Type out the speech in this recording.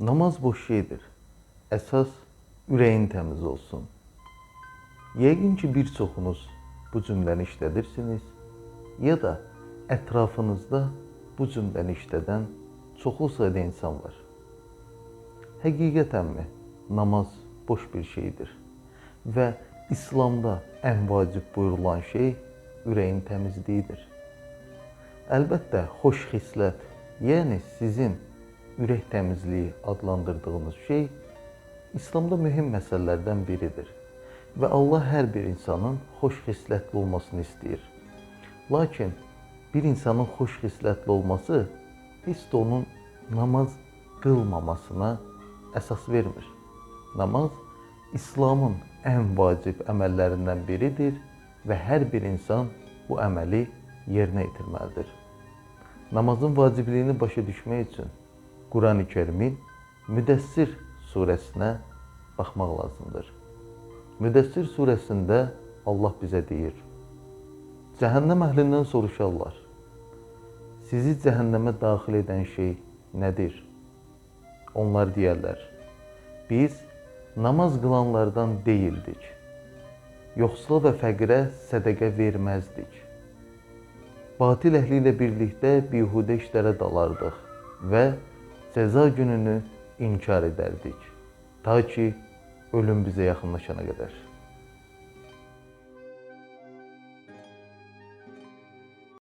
Namaz boş şeydir. Əsas ürəyin təmiz olsun. Yəqin ki, bir çoxunuz bu cümləni işlədirsiniz ya da ətrafınızda bu cümləni işlədən çoxlu sayda insan var. Həqiqətənmi namaz boş bir şeydir və İslamda ən vacib buyurulan şey ürəyin təmizliyidir. Əlbəttə, xoş xislət, yəni sizin ürək təmizliyi adlandırdığınız şey İslamda mühüm məsələlərdən biridir və Allah hər bir insanın xoş xislətli olmasını istəyir. Lakin bir insanın xoş xislətli olması heç də onun namaz qılmamasına əsas vermir. Namaz İslamın ən vacib əməllərindən biridir və hər bir insan bu əməli yerinə yetirməlidir. Namazın vacibliyini başa düşmək üçün Qurani Kərimin Müdəssir surəsinə baxmaq lazımdır. Müdəssir surəsində Allah bizə deyir: Cəhənnəm əhlindən soruşarlar. Sizi cəhənnəmə daxil edən şey nədir? Onlar deyərlər: Biz namaz qılanlardan deyildik. Yoxsula və fəqirə sədaqə verməzdik. Batil əhli ilə birlikdə bihudə işlərə dalardıq və cəza gününü inkar edərdik. Ta ki ölüm bizə yaxınlaşana qədər.